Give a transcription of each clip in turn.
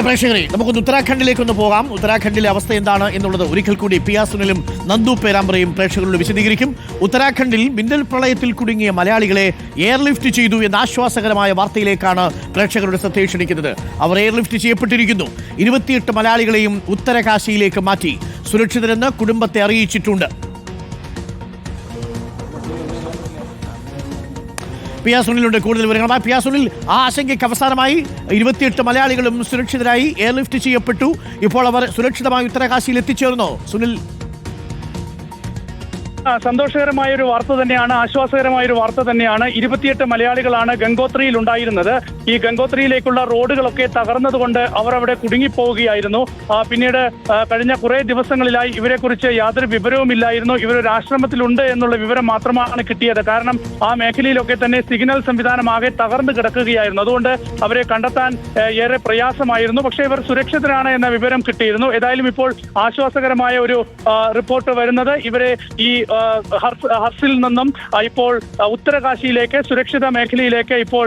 പ്രേക്ഷകരെ നമുക്കൊന്ന് ഉത്തരാഖണ്ഡിലേക്കൊന്ന് പോകാം. ഉത്തരാഖണ്ഡിലെ അവസ്ഥ എന്താണ് എന്നുള്ളത് ഒരിക്കൽ കൂടി പി ആർ സുനിലും നന്ദു പേരാമ്പ്രയും പ്രേക്ഷകരോട് വിശദീകരിക്കും. ഉത്തരാഖണ്ഡിൽ മിന്നൽ പ്രളയത്തിൽ കുടുങ്ങിയ മലയാളികളെ എയർലിഫ്റ്റ് ചെയ്തു എന്ന ആശ്വാസകരമായ വാർത്തയിലേക്കാണ് പ്രേക്ഷകരുടെ ശ്രദ്ധയെ ക്ഷണിക്കുന്നത്. അവർ എയർലിഫ്റ്റ് ചെയ്യപ്പെട്ടിരിക്കുന്നു. ഇരുപത്തിയെട്ട് മലയാളികളെയും ഉത്തരകാശിയിലേക്ക് മാറ്റി. സുരക്ഷിതരെന്ന് കുടുംബത്തെ അറിയിച്ചിട്ടുണ്ട്. പി ആർ സുനിലുണ്ട് കൂടുതൽ വിവരങ്ങളുമായി പി സുനിൽ ആ ആശങ്കയ്ക്ക് അവസാനമായി ഇരുപത്തിയെട്ട് മലയാളികളും സുരക്ഷിതരായി എയർലിഫ്റ്റ് ചെയ്യപ്പെട്ടു. ഇപ്പോൾ അവർ സുരക്ഷിതമായി ഉത്തരകാശിയിൽ എത്തിച്ചേർന്നോ. സുനിൽ സന്തോഷകരമായ ഒരു വാർത്ത തന്നെയാണ് ആശ്വാസകരമായ ഒരു വാർത്ത തന്നെയാണ്. ഇരുപത്തിയെട്ട് മലയാളികളാണ് ഗംഗോത്രിയിൽ ഉണ്ടായിരുന്നത്. ഈ ഗംഗോത്രിയിലേക്കുള്ള റോഡുകളൊക്കെ തകർന്നതുകൊണ്ട് അവർ അവിടെ കുടുങ്ങിപ്പോവുകയായിരുന്നു പിന്നീട് കഴിഞ്ഞ കുറെ ദിവസങ്ങളിലായി ഇവരെക്കുറിച്ച് യാതൊരു വിവരവുമില്ലായിരുന്നു ഇവരൊരു ആശ്രമത്തിലുണ്ട് എന്നുള്ള വിവരം മാത്രമാണ് കിട്ടിയത്. കാരണം ആ മേഖലയിലൊക്കെ തന്നെ സിഗ്നൽ സംവിധാനം ആകെ തകർന്നു കിടക്കുകയായിരുന്നു. അതുകൊണ്ട് അവരെ കണ്ടെത്താൻ ഏറെ പ്രയാസമായിരുന്നു. പക്ഷേ ഇവർ സുരക്ഷിതരാണ് എന്ന വിവരം കിട്ടിയിരുന്നു. ഏതായാലും ഇപ്പോൾ ആശ്വാസകരമായ ഒരു റിപ്പോർട്ട് വരുന്നത്. ഇവരെ ഈ ഹർസിൽ നിന്നും ഇപ്പോൾ ഉത്തരകാശിയിലേക്ക് സുരക്ഷിത മേഖലയിലേക്ക് ഇപ്പോൾ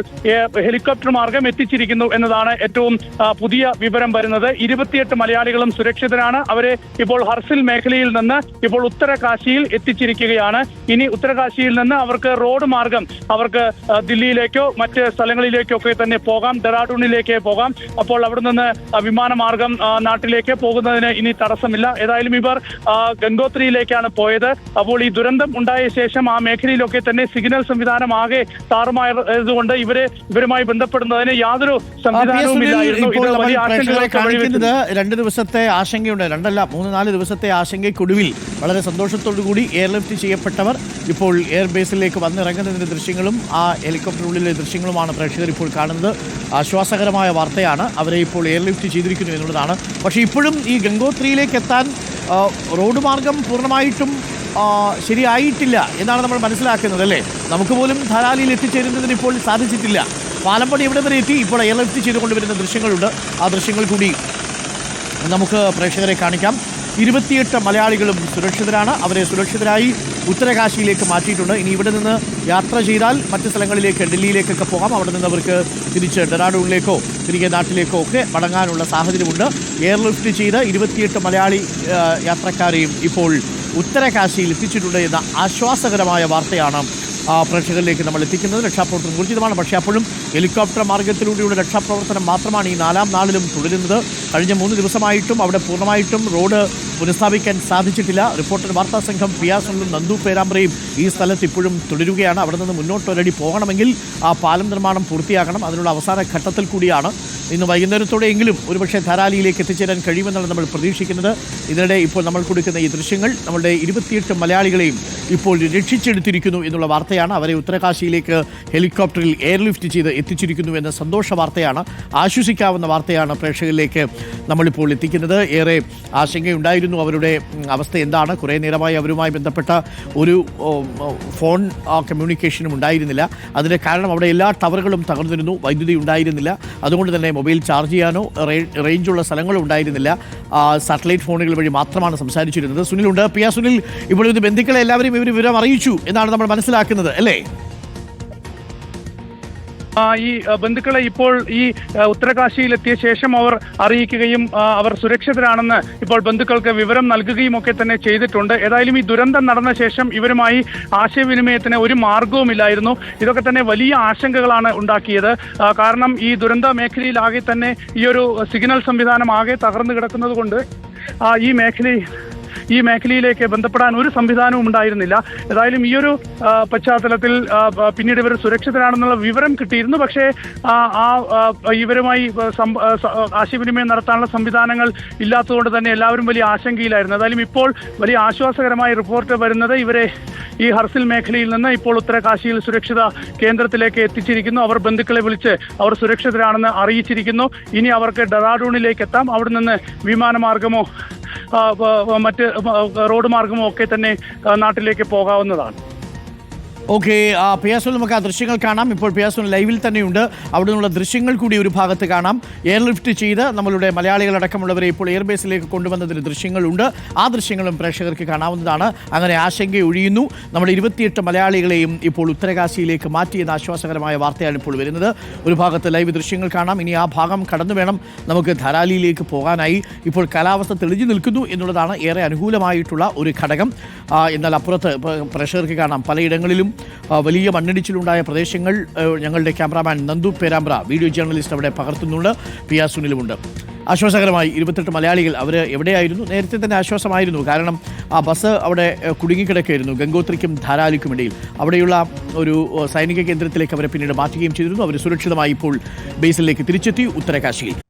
ഹെലികോപ്റ്റർ മാർഗം എത്തിച്ചിരിക്കുന്നു എന്നതാണ് ഏറ്റവും പുതിയ വിവരം വരുന്നത്. ഇരുപത്തിയെട്ട് മലയാളികളും സുരക്ഷിതരാണ്. അവരെ ഇപ്പോൾ ഹർസിൽ മേഖലയിൽ നിന്ന് ഇപ്പോൾ ഉത്തരകാശിയിൽ എത്തിച്ചിരിക്കുകയാണ്. ഇനി ഉത്തരകാശിയിൽ നിന്ന് അവർക്ക് റോഡ് മാർഗം അവർക്ക് ദില്ലിയിലേക്കോ മറ്റ് സ്ഥലങ്ങളിലേക്കോ ഒക്കെ തന്നെ പോകാം. ഡെറാഡൂണിലേക്ക് പോകാം. അപ്പോൾ അവിടെ നിന്ന് വിമാനമാർഗം നാട്ടിലേക്ക് പോകുന്നതിന് ഇനി തടസ്സമില്ല. ഏതായാലും ഇവർ ഗംഗോത്രിയിലേക്കാണ് പോയത്. അപ്പോൾ ഈ ദുരന്തം ഉണ്ടായ ശേഷം ആ മേഖലയിലൊക്കെ തന്നെ സിഗ്നൽ സംവിധാനം ആകെ താറുമായതുകൊണ്ട് ഇവരെ ഇവരുമായി ബന്ധപ്പെടുന്നതിന് യാതൊരു സംവിധാനവും ഇല്ലായിരുന്നു. രണ്ട് ദിവസത്തെ ആശങ്കയുണ്ട് രണ്ടല്ല മൂന്ന് നാല് ദിവസത്തെ ആശങ്കയ്ക്കൊടുവിൽ വളരെ സന്തോഷത്തോടു കൂടി എയർലിഫ്റ്റ് ചെയ്യപ്പെട്ടവർ ഇപ്പോൾ എയർബേസിലേക്ക് വന്നിറങ്ങുന്നതിന്റെ ദൃശ്യങ്ങളും ആ ഹെലികോപ്റ്ററിനുള്ളിലെ ദൃശ്യങ്ങളുമാണ് പ്രേക്ഷകർ ഇപ്പോൾ കാണുന്നത്. ആശ്വാസകരമായ വാർത്തയാണ് അവരെ ഇപ്പോൾ എയർലിഫ്റ്റ് ചെയ്തിരിക്കുന്നു എന്നുള്ളതാണ്. പക്ഷേ ഇപ്പോഴും ഈ ഗംഗോത്രിയിലേക്ക് എത്താൻ റോഡ് മാർഗം പൂർണമായിട്ടും ശരിയായിട്ടില്ല എന്നാണ് നമ്മൾ മനസ്സിലാക്കുന്നത് അല്ലേ? നമുക്ക് പോലും ധാരാളിയിൽ എത്തിച്ചേരുന്നതിന് ഇപ്പോൾ സാധിച്ചിട്ടില്ല. പാലപ്പടി എവിടെ വരെ എത്തി? ഇപ്പോൾ എയർലിഫ്റ്റ് ചെയ്തുകൊണ്ടുവരുന്ന ദൃശ്യങ്ങളുണ്ട്. ആ ദൃശ്യങ്ങൾ കൂടി നമുക്ക് പ്രേക്ഷകരെ കാണിക്കാം. ഇരുപത്തിയെട്ട് മലയാളികളും സുരക്ഷിതരാണ്. അവരെ സുരക്ഷിതരായി ഉത്തരകാശിയിലേക്ക് മാറ്റിയിട്ടുണ്ട്. ഇനി ഇവിടെ നിന്ന് യാത്ര ചെയ്താൽ മറ്റ് സ്ഥലങ്ങളിലേക്ക് ഡൽഹിയിലേക്കൊക്കെ പോകാം. അവിടെ നിന്ന് അവർക്ക് തിരിച്ച് ഡെറാഡൂണിലേക്കോ തിരികെ നാട്ടിലേക്കോ ഒക്കെ മടങ്ങാനുള്ള സാഹചര്യമുണ്ട്. എയർലിഫ്റ്റ് ചെയ്ത് ഇരുപത്തിയെട്ട് മലയാളി യാത്രക്കാരെയും ഇപ്പോൾ ഉത്തരകാശിയിൽ എത്തിച്ചിട്ടുണ്ട് എന്ന ആശ്വാസകരമായ വാർത്തയാണ് പ്രേക്ഷകരിലേക്ക് നമ്മൾ എത്തിക്കുന്നത്. രക്ഷാപ്രവർത്തനം ഊർജിതമാണ്. പക്ഷേ അപ്പോഴും ഹെലികോപ്റ്റർ മാർഗത്തിലൂടെയുള്ള രക്ഷാപ്രവർത്തനം മാത്രമാണ് ഈ നാലാം നാളിലും തുടരുന്നത്. കഴിഞ്ഞ മൂന്ന് ദിവസമായിട്ടും അവിടെ പൂർണമായിട്ടും റോഡ് പുനഃസ്ഥാപിക്കാൻ സാധിച്ചിട്ടില്ല. റിപ്പോർട്ടർ വാർത്താ സംഘം പിയാസുള്ളും നന്ദു പേരാമ്പ്രയും ഈ സ്ഥലത്ത് ഇപ്പോഴും തുടരുകയാണ്. അവിടെ നിന്ന് മുന്നോട്ട് ഒരടി പോകണമെങ്കിൽ ആ പാലം നിർമ്മാണം പൂർത്തിയാക്കണം അതിനുള്ള അവസാന ഘട്ടത്തിൽ കൂടിയാണ് ഇന്ന് വൈകുന്നേരത്തോടെയെങ്കിലും ഒരുപക്ഷെ ധാരാലിയിലേക്ക് എത്തിച്ചേരാൻ കഴിയുമെന്നാണ് നമ്മൾ പ്രതീക്ഷിക്കുന്നത്. ഇതിനിടെ ഇപ്പോൾ നമ്മൾ കൊടുക്കുന്ന ഈ ദൃശ്യങ്ങൾ നമ്മുടെ ഇരുപത്തിയെട്ട് മലയാളികളെയും ഇപ്പോൾ രക്ഷിച്ചെടുത്തിരിക്കുന്നു എന്നുള്ള വാർത്തയാണ്. അവരെ ഉത്തരകാശിയിലേക്ക് ഹെലികോപ്റ്ററിൽ എയർലിഫ്റ്റ് ചെയ്ത് എത്തിച്ചിരിക്കുന്നു എന്ന സന്തോഷ വാർത്തയാണ്. ആശ്വസിക്കാവുന്ന വാർത്തയാണ് പ്രേക്ഷകരിലേക്ക് നമ്മളിപ്പോൾ എത്തിക്കുന്നത്. ഏറെ ആശങ്കയുണ്ടായിരുന്നു അവരുടെ അവസ്ഥ എന്താണ്? കുറേ നേരമായി അവരുമായി ബന്ധപ്പെട്ട ഒരു ഫോൺ കമ്മ്യൂണിക്കേഷനും ഉണ്ടായിരുന്നില്ല. അതിന്റെ കാരണം അവിടെ എല്ലാ ടവറുകളും തകർന്നിരുന്നു. വൈദ്യുതി ഉണ്ടായിരുന്നില്ല. അതുകൊണ്ട് തന്നെ മൊബൈൽ ചാർജ് ചെയ്യാനോ റേഞ്ചുള്ള സ്ഥലങ്ങളോ ഉണ്ടായിരുന്നില്ല സാറ്റലൈറ്റ് ഫോണുകൾ വഴി മാത്രമാണ് സംസാരിച്ചിരുന്നത്. സുനിലുണ്ട്. പി ആ സുനിൽ ഇപ്പോൾ ഇത് ബന്ധുക്കളെ എല്ലാവരും ഇവർ വിവരം അറിയിച്ചു എന്നാണ് നമ്മൾ മനസ്സിലാക്കുന്നത് അല്ലേ? ഈ ബന്ധുക്കളെ ഇപ്പോൾ ഈ ഉത്തരകാശിയിലെത്തിയ ശേഷം അവർ അറിയിക്കുകയും അവർ സുരക്ഷിതരാണെന്ന് ഇപ്പോൾ ബന്ധുക്കൾക്ക് വിവരം നൽകുകയും ഒക്കെ തന്നെ ചെയ്തിട്ടുണ്ട്. ഏതായാലും ഈ ദുരന്തം നടന്ന ശേഷം ഇവരുമായി ആശയവിനിമയത്തിന് ഒരു മാർഗവുമില്ലായിരുന്നു ഇതൊക്കെ തന്നെ വലിയ ആശങ്കകളാണ് ഉണ്ടാക്കിയത്. കാരണം ഈ ദുരന്ത മേഖലയിലാകെ തന്നെ ഈ ഒരു സിഗ്നൽ സംവിധാനം ആകെ തകർന്നു കിടക്കുന്നത് കൊണ്ട് ഈ മേഖലയിൽ ഈ മേഖലയിലേക്ക് ബന്ധപ്പെടാൻ ഒരു സംവിധാനവും ഉണ്ടായിരുന്നില്ല. ഏതായാലും ഈ ഒരു പശ്ചാത്തലത്തിൽ പിന്നീട് ഇവർ സുരക്ഷിതരാണെന്നുള്ള വിവരം കിട്ടിയിരുന്നു. പക്ഷേ ആ, ഇവരുമായി ആശയവിനിമയം നടത്താനുള്ള സംവിധാനങ്ങൾ ഇല്ലാത്തതുകൊണ്ട് തന്നെ എല്ലാവരും വലിയ ആശങ്കയിലായിരുന്നു. ഏതായാലും ഇപ്പോൾ വലിയ ആശ്വാസകരമായ റിപ്പോർട്ട് വരുന്നത് ഇവരെ ഈ ഹർസിൽ മേഖലയിൽ നിന്ന് ഇപ്പോൾ ഉത്തരകാശിയിൽ സുരക്ഷിത കേന്ദ്രത്തിലേക്ക് എത്തിച്ചിരിക്കുന്നു. അവർ ബന്ധുക്കളെ വിളിച്ച് അവർ സുരക്ഷിതരാണെന്ന് അറിയിച്ചിരിക്കുന്നു. ഇനി അവർക്ക് ഡെറാഡൂണിലേക്ക് എത്താം. അവിടെ നിന്ന് വിമാനമാർഗമോ മറ്റ് റോഡ് മാർഗമോ ഒക്കെ തന്നെ നാട്ടിലേക്ക് പോകാവുന്നതാണ്. ഓക്കെ പിയാസോൽ നമുക്ക് ആ ദൃശ്യങ്ങൾ കാണാം. ഇപ്പോൾ പിയാസോൽ ലൈവിൽ തന്നെയുണ്ട്. അവിടെ നിന്നുള്ള ദൃശ്യങ്ങൾ കൂടി ഒരു ഭാഗത്ത് കാണാം. എയർലിഫ്റ്റ് ചെയ്ത് നമ്മളുടെ മലയാളികളടക്കമുള്ളവരെ ഇപ്പോൾ എയർബേസിലേക്ക് കൊണ്ടുവന്നതിന് ദൃശ്യങ്ങളുണ്ട്. ആ ദൃശ്യങ്ങളും പ്രേക്ഷകർക്ക് കാണാവുന്നതാണ്. അങ്ങനെ ആശങ്ക ഒഴിയുന്നു. നമ്മുടെ ഇരുപത്തിയെട്ട് മലയാളികളെയും ഇപ്പോൾ ഉത്തരകാശിയിലേക്ക് മാറ്റിയെന്ന ആശ്വാസകരമായ വാർത്തയാണ് ഇപ്പോൾ വരുന്നത്. ഒരു ഭാഗത്ത് ലൈവ് ദൃശ്യങ്ങൾ കാണാം. ഇനി ആ ഭാഗം കടന്നു വേണം. നമുക്ക് ധാരാലിയിലേക്ക് പോകാനായി. ഇപ്പോൾ കാലാവസ്ഥ തെളിഞ്ഞു നിൽക്കുന്നു എന്നുള്ളതാണ് ഏറെ അനുകൂലമായിട്ടുള്ള ഒരു ഘടകം. എന്നാൽ അപ്പുറത്ത് പ്രേക്ഷകർക്ക് കാണാം. പലയിടങ്ങളിലും വലിയ മണ്ണിടിച്ചിലുണ്ടായ പ്രദേശങ്ങൾ ഞങ്ങളുടെ cameraman Nandu Perambra video journalist അവിടെ പകർത്തുന്നുണ്ട്. P R സുനിലുമുണ്ട്. ആശ്വാസകരമായി ഇരുപത്തെട്ട് മലയാളികൾ അവർ എവിടെയായിരുന്നു? നേരത്തെ തന്നെ ആശ്വാസമായിരുന്നു. കാരണം ആ ബസ് അവിടെ കുടുങ്ങിക്കിടക്കുകയായിരുന്നു. ഗംഗോത്രിക്കും ധാരാലിക്കും ഇടയിൽ. അവിടെയുള്ള ഒരു സൈനിക കേന്ദ്രത്തിലേക്ക് അവരെ പിന്നീട് മാറ്റുകയും ചെയ്തിരുന്നു. അവർ സുരക്ഷിതമായി ഇപ്പോൾ ബേസിലേക്ക് തിരിച്ചെത്തി ഉത്തരകാശിയിൽ.